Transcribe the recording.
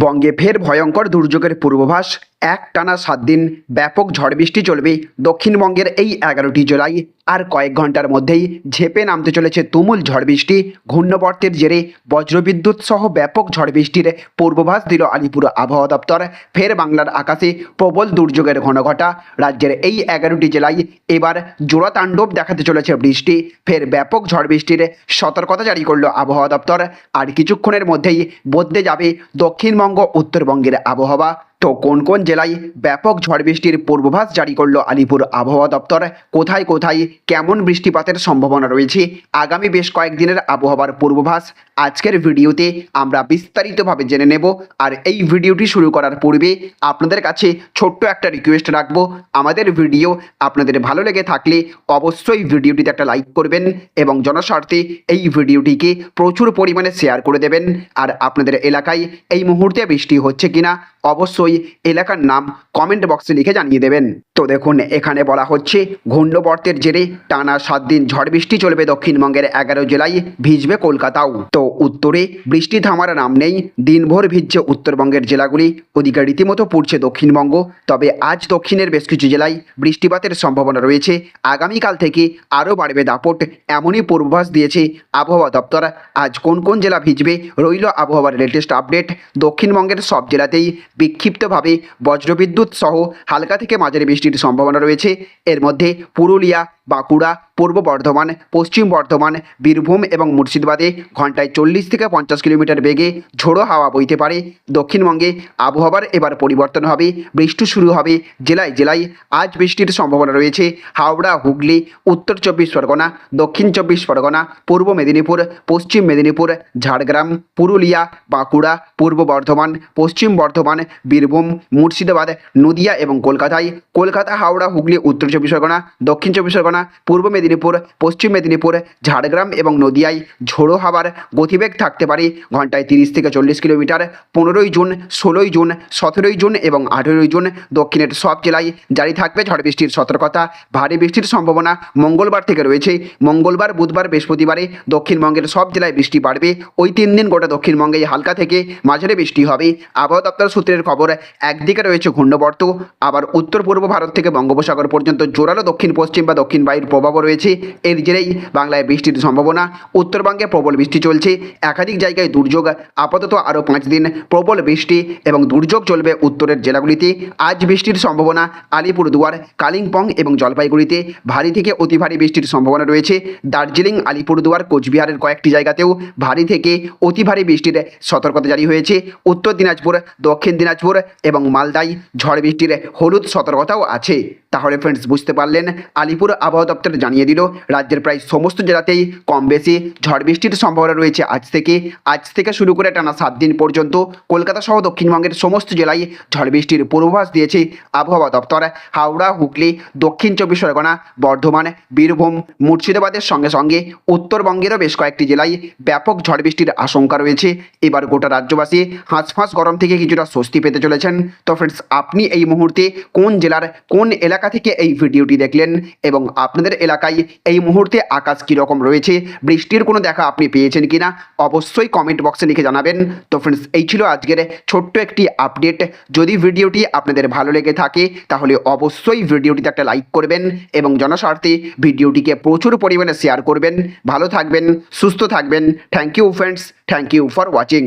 বঙ্গে ফের ভয়ঙ্কর দুর্যোগের পূর্বাভাস এক টানা সাত দিন ব্যাপক ঝড় বৃষ্টি চলবে দক্ষিণবঙ্গের এই এগারোটি জেলায়। আর কয়েক ঘণ্টার মধ্যেই ঝেপে নামতে চলেছে তুমুল ঝড় বৃষ্টি। ঘূর্ণবর্তের জেরে বজ্রবিদ্যুৎ সহ ব্যাপক ঝড় বৃষ্টির পূর্বাভাস দিল আলিপুর আবহাওয়া দপ্তর। ফের বাংলার আকাশে প্রবল দুর্যোগের ঘনঘটা। রাজ্যের এই এগারোটি জেলায় এবার জোড়া তাণ্ডব দেখাতে চলেছে বৃষ্টি। ফের ব্যাপক ঝড় বৃষ্টির সতর্কতা জারি করল আবহাওয়া দপ্তর। আর কিছুক্ষণের মধ্যেই বদলে যাবে দক্ষিণবঙ্গ উত্তরবঙ্গের আবহাওয়া। তো কোন কোন জেলায় ব্যাপক ঝড় বৃষ্টির পূর্বাভাস জারি করল আলিপুর আবহাওয়া দপ্তর? কোথায় কোথায়, কেমন বৃষ্টিপাতের সম্ভাবনা রয়েছে? আগামী বেশ কয়েকদিনের আবহাওয়ার পূর্বাভাস আজকের ভিডিওতে আমরা বিস্তারিতভাবে জেনে নেব। আর এই ভিডিওটি শুরু করার পূর্বে আপনাদের কাছে ছোট্ট একটা রিকোয়েস্ট রাখব। আমাদের ভিডিও আপনাদের ভালো লেগে থাকলে অবশ্যই ভিডিওটিতে একটা লাইক করবেন এবং জনস্বার্থে এই ভিডিওটিকে প্রচুর পরিমাণে শেয়ার করে দেবেন। আর আপনাদের এলাকায় এই মুহূর্তে বৃষ্টি হচ্ছে কিনা? অবশ্যই এলাকার নাম কমেন্ট বক্সে লিখে জানিয়ে দেবেন। তো দেখুন, এখানে বলা হচ্ছে, ঘূর্ণবর্তের জেরে টানা সাত দিন ঝড় বৃষ্টি চলবে দক্ষিণবঙ্গের এগারো জেলায় ভিজবে কলকাতাও। তো উত্তরে বৃষ্টি থামার নাম নেই, দিনভর ভিজছে উত্তরবঙ্গের জেলাগুলি। ওদিকে রীতিমতো পড়ছে দক্ষিণবঙ্গ, তবে আজ দক্ষিণের বেশ কিছু জেলায় বৃষ্টিপাতের সম্ভাবনা রয়েছে। আগামীকাল থেকে আরও বাড়বে দাপট, এমনই পূর্বাভাস দিয়েছে আবহাওয়া দপ্তর। আজ কোন কোন জেলা ভিজবে রইল আবহাওয়ার লেটেস্ট আপডেট দক্ষিণবঙ্গের সব জেলাতেই বিক্ষিপ্তভাবে বজ্রবিদ্যুৎ সহ হালকা থেকে মাঝারি বৃষ্টির সম্ভাবনা রয়েছে। এর মধ্যে পুরুলিয়া বাঁকুড়া, পূর্ব বর্ধমান, পশ্চিম বর্ধমান, বীরভূম এবং মুর্শিদাবাদে ঘন্টায় চল্লিশ থেকে পঞ্চাশ কিলোমিটার বেগে ঝোড়ো হাওয়া বইতে পারে। দক্ষিণবঙ্গে আবহাওয়ার এবার পরিবর্তন হবে, বৃষ্টি শুরু হবে জেলায় জেলায়। আজ বৃষ্টির সম্ভাবনা রয়েছে, হাওড়া, হুগলি, উত্তর চব্বিশ পরগনা, দক্ষিণ চব্বিশ পরগনা, পূর্ব মেদিনীপুর, পশ্চিম মেদিনীপুর, ঝাড়গ্রাম, পুরুলিয়া, বাঁকুড়া, পূর্ব বর্ধমান, পশ্চিম বর্ধমান, বীরভূম, মুর্শিদাবাদ, নদিয়া এবং কলকাতায়। কলকাতা, হাওড়া, হুগলি, উত্তর চব্বিশ পরগনা, দক্ষিণ চব্বিশ পরগনা পূর্ব মেদিনীপুর, পশ্চিম মেদিনীপুর, ঝাড়গ্রাম এবং নদিয়ায় ঝোড়ো হাওয়ার গতিবেগ থাকতে পারে। ঘন্টায় তিরিশ থেকে চল্লিশ কিলোমিটার, পনেরোই জুন, ষোলোই জুন, সতেরোই জুন এবং আঠেরোই জুন দক্ষিণের সব জেলায় জারি থাকবে ঝড় বৃষ্টির সতর্কতা। ভারী বৃষ্টির সম্ভাবনা মঙ্গলবার থেকে রয়েছে। মঙ্গলবার, বুধবার, বৃহস্পতিবারে দক্ষিণবঙ্গের সব জেলায় বৃষ্টি বাড়বে। ওই তিন দিন গোটা দক্ষিণবঙ্গে হালকা থেকে মাঝারি বৃষ্টি হবে। আবহাওয়া দপ্তর সূত্রের খবর, একদিকে রয়েছে ঘূর্ণবর্ত, আবার উত্তর পূর্ব ভারত থেকে বঙ্গোপসাগর পর্যন্ত জোরালো দক্ষিণ পশ্চিম বা দক্ষিণ বায়ুর প্রভাবও রয়েছে। এর জেরেই বাংলায় বৃষ্টির সম্ভাবনা। উত্তরবঙ্গে প্রবল বৃষ্টি চলছে। একাধিক জায়গায় দুর্যোগ, আপাতত আরও পাঁচ দিন প্রবল বৃষ্টি এবং দুর্যোগ চলবে উত্তরের জেলাগুলিতে। আজ বৃষ্টির সম্ভাবনা আলিপুরদুয়ার, কালিম্পং এবং জলপাইগুড়িতে। ভারী থেকে অতি ভারী বৃষ্টির সম্ভাবনা রয়েছে। দার্জিলিং, আলিপুরদুয়ার, কোচবিহারের কয়েকটি জায়গাতেও ভারী থেকে অতি ভারী বৃষ্টির সতর্কতা জারি হয়েছে। উত্তর দিনাজপুর, দক্ষিণ দিনাজপুর এবং মালদায় ঝড় বৃষ্টির হলুদ সতর্কতাও আছে। তাহলে ফ্রেন্ডস বুঝতে পারলেন আলিপুর আবহাওয়া দপ্তর জানিয়ে দিল, রাজ্যের প্রায় সমস্ত জেলাতেই কম বেশি ঝড় বৃষ্টির সম্ভাবনা রয়েছে আজ থেকে। আজ থেকে শুরু করে টানা সাত দিন পর্যন্ত কলকাতা সহ দক্ষিণবঙ্গের সমস্ত জেলায় ঝড় বৃষ্টির পূর্বাভাস দিয়েছে আবহাওয়া দপ্তর। হাওড়া, হুগলি, দক্ষিণ চব্বিশ পরগনা, বর্ধমান, বীরভূম, মুর্শিদাবাদের সঙ্গে সঙ্গে উত্তরবঙ্গেরও বেশ কয়েকটি জেলায় ব্যাপক ঝড় বৃষ্টির আশঙ্কা রয়েছে। এবার গোটা রাজ্যবাসী হাঁসফাঁস গরম থেকে কিছুটা স্বস্তি পেতে চলেছেন। তো ফ্রেন্ডস আপনি এই মুহূর্তে কোন জেলার কোন এলাকা থেকে এই ভিডিওটি দেখলেন এবং আপনাদের এলাকায় এই মুহূর্তে আকাশ কীরকম রয়েছে, বৃষ্টির কোনো দেখা আপনি পেয়েছেন কি না অবশ্যই কমেন্ট বক্সে লিখে জানাবেন। তো ফ্রেন্ডস এই ছিল আজকের ছোট্ট একটি আপডেট যদি ভিডিওটি আপনাদের ভালো লেগে থাকে, তাহলে অবশ্যই ভিডিওটিতে একটা লাইক করবেন এবং জনস্বার্থে ভিডিওটিকে প্রচুর পরিমাণে শেয়ার করবেন। ভালো থাকবেন, সুস্থ থাকবেন। Thank you friends thank you for watching